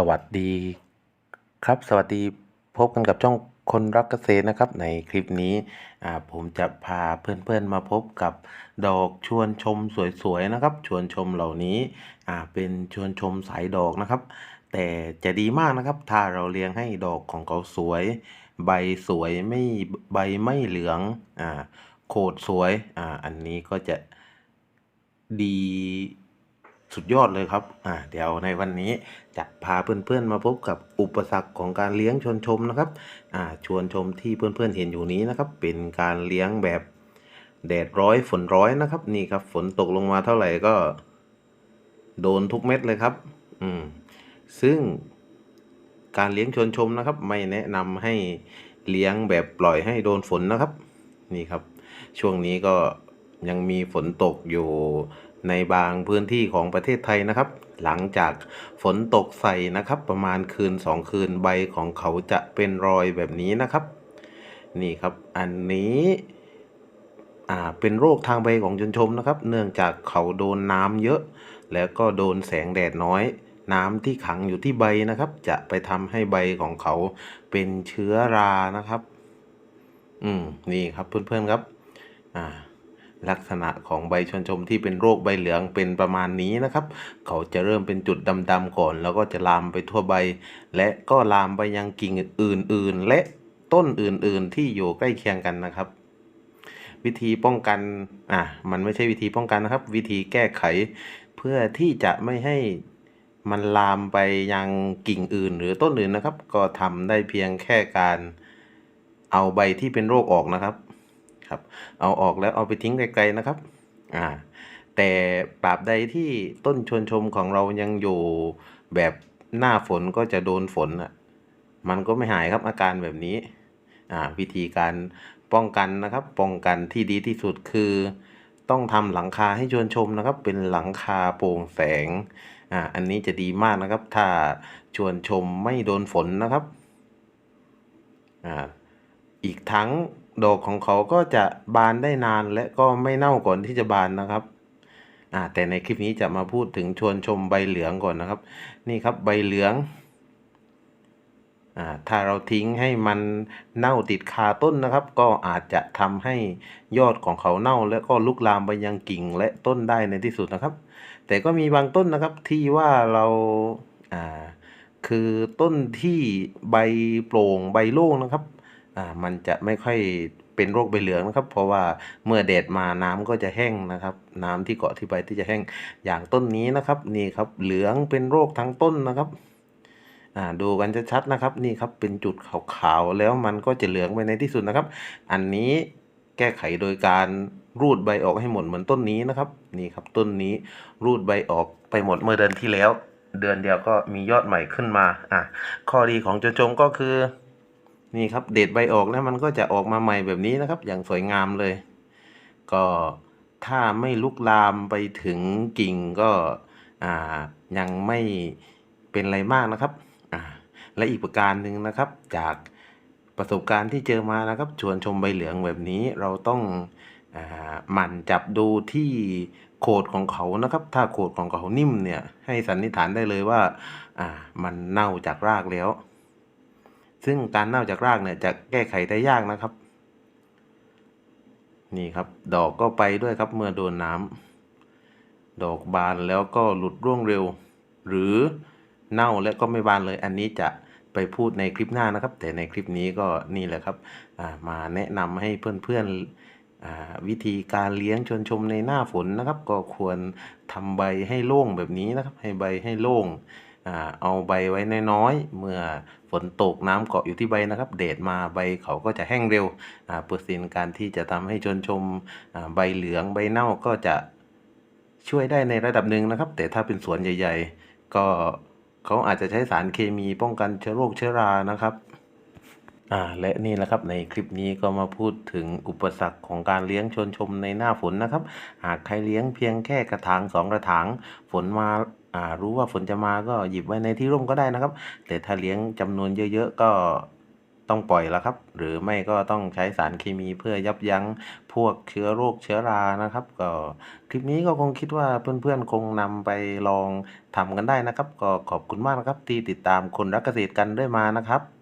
สวัสดีครับสวัสดีพบกันกับช่องคนรักเกษตรนะครับ ในคลิปนี้ผมจะพาเพื่อนๆมาพบกับดอกชวนชมสวยๆนะครับ ชวนชมเหล่านี้เป็นชวนชมสายดอกนะครับ แต่จะดีมากนะครับ ถ้าเราเลี้ยงให้ดอกของเขาสวย ใบสวยไม่ใบไม่เหลืองอโคดสวยออันนี้ก็จะดี สุดยอดเลยครับอ่าเดี๋ยวในวันนี้จะพาเพื่อนๆมาพบกับอุปสรรคของการเลี้ยงชวนชมนะครับอ่าชวนชมที่เพื่อนๆเห็นอยู่นี้นะครับ เป็นการเลี้ยงแบบแดดร้อยฝนร้อยนะครับ นี่ครับฝนตกลงมาเท่าไหร่ก็ โดนทุกเม็ดเลยครับ อืม ซึ่งการเลี้ยงชวนชมนะครับ ไม่แนะนำให้เลี้ยงแบบปล่อยให้โดนฝนนะครับ นี่ครับ ช่วงนี้ก็ยังมีฝนตกอยู่ ในบางพื้นที่ของประเทศไทยนะครับ หลังจากฝนตกใส่นะครับ ประมาณคืนสองคืนใบของเขาจะเป็นรอยแบบนี้นะครับ นี่ครับอันนี้อ่าเป็นโรคทางใบของชนชมนะครับ เนื่องจากเขาโดนน้ำเยอะ แล้วก็โดนแสงแดดน้อย น้ำที่ขังอยู่ที่ใบนะครับ จะไปทำให้ใบของเขาเป็นเชื้อรานะครับ อืมนี่ครับเพื่อนๆครับ อ่า ลักษณะของใบชนชมที่เป็นโรคใบเหลืองเป็นประมาณนี้นะครับ เขาจะเริ่มเป็นจุดดำๆก่อน แล้วก็จะลามไปทั่วใบ และก็ลามไปยังกิ่งอื่นๆ และต้นอื่นๆ ที่อยู่ใกล้เคียงกันนะครับ วิธีป้องกันอะมันไม่ใช่วิธีป้องกันนะครับ วิธีแก้ไขเพื่อที่จะไม่ให้มันลามไปยังกิ่งอื่น หรือต้นอื่นนะครับ ก็ทำได้เพียงแค่การเอาใบที่เป็นโรคออกนะครับ ครับ เอาออกแล้วเอาไปทิ้งไกลๆนะครับอ่าแต่ปราบใดที่ต้นชวนชมของเรายังอยู่แบบหน้าฝนก็จะโดนฝนอะมันก็ไม่หายครับอาการแบบนี้อ่าวิธีการป้องกันนะครับ ป้องกันที่ดีที่สุดคือต้องทำหลังคาให้ชวนชมนะครับ เป็นหลังคาโปร่งแสงอ่าอันนี้จะดีมากนะครับ ถ้าชวนชมไม่โดนฝนนะครับอ่าอีกทั้ง ดอกของเขาก็จะบานได้นานและก็ไม่เน่าก่อนที่จะบานนะครับอ่าแต่ในคลิปนี้จะมาพูดถึงชวนชมใบเหลืองก่อนนะครับ นี่ครับใบเหลืองอ่าถ้าเราทิ้งให้มันเน่าติดคาต้นนะครับ ก็อาจจะทำให้ยอดของเขาเน่า และก็ลุกลามไปยังกิ่งและต้นได้ในที่สุดนะครับ แต่ก็มีบางต้นนะครับที่ว่าเราอ่าคือต้นที่ใบโปร่งใบโล่งนะครับ อ่ามันจะไม่ค่อยเป็นโรคใบเหลืองนะครับ เพราะว่าเมื่อแดดมาน้ำก็จะแห้งนะครับ น้ำที่เกาะที่ใบที่จะแห้งอย่างต้นนี้นะครับนี่ครับเหลืองเป็นโรคทั้งต้นนะครับอ่าดูกันชัดๆนะครับนี่ครับเป็นจุดขาวๆแล้วมันก็จะเหลืองไปในที่สุดนะครับ อันนี้แก้ไขโดยการรูดใบออกให้หมดเหมือนต้นนี้นะครับ นี่ครับต้นนี้รูดใบออกไปหมดเมื่อเดือนที่แล้ว เดือนเดียวก็มียอดใหม่ขึ้นมาอะข้อดีของจนจงก็คือ นี่ครับเด็ดใบออกแล้วมันก็จะออกมาใหม่แบบนี้นะครับ อย่างสวยงามเลย ก็ถ้าไม่ลุกลามไปถึงกิ่งก็อ่ายังไม่เป็นอะไรมากนะครับอ่าและอีกประการหนึ่งนะครับ จากประสบการณ์ที่เจอมานะครับ ชวนชมใบเหลืองแบบนี้เราต้องอ่าหมั่นจับดูที่โขดของเขานะครับ ถ้าโขดของเขานิ่มเนี่ยให้สันนิษฐานได้เลยว่าอ่ามันเน่าจากรากแล้ว ซึ่งการเน่าจากรากเนี่ยจะแก้ไขได้ยากนะครับ นี่ครับ ดอกก็ไปด้วยครับเมื่อโดนน้ำดอกบานแล้วก็หลุดร่วงเร็ว หรือเน่าและก็ไม่บานเลย อันนี้จะไปพูดในคลิปหน้านะครับ แต่ในคลิปนี้ก็นี่แหละครับมาแนะนำให้เพื่อนๆวิธีการเลี้ยงชวนชมในหน้าฝนนะครับ ก็ควรทำใบให้โล่งแบบนี้นะครับ ให้ใบให้โล่ง เอาใบไว้น้อยๆ เมื่อฝนตกน้ำเกาะอยู่ที่ใบนะครับแดดมาใบเขาก็จะแห้งเร็วอ่าเปอร์เซ็นต์การที่จะทำให้ชนชมใบเหลืองใบเน่าก็จะช่วยได้ในระดับหนึ่งนะครับ แต่ถ้าเป็นสวนใหญ่ ๆ ก็เขาอาจจะใช้สารเคมีป้องกันเชื้อโรคเชื้อรานะครับอ่าและนี่แหละครับในคลิปนี้ก็มาพูดถึงอุปสรรคของการเลี้ยงชนชมในหน้าฝนนะครับ หากใครเลี้ยงเพียงแค่กระถางสองกระถางฝนมา รู้ว่าฝนจะมาก็หยิบไว้ในที่ร่มก็ได้นะครับ แต่ถ้าเลี้ยงจำนวนเยอะๆก็ต้องปล่อยแล้วครับ หรือไม่ก็ต้องใช้สารเคมีเพื่อยับยั้งพวกเชื้อโรคเชื้อรานะครับ ก็คลิปนี้ก็คงคิดว่าเพื่อนๆคงนำไปลองทำกันได้นะครับ ก็ขอบคุณมากนะครับที่ติดตามคนรักเกษตรกันด้วยมานะครับ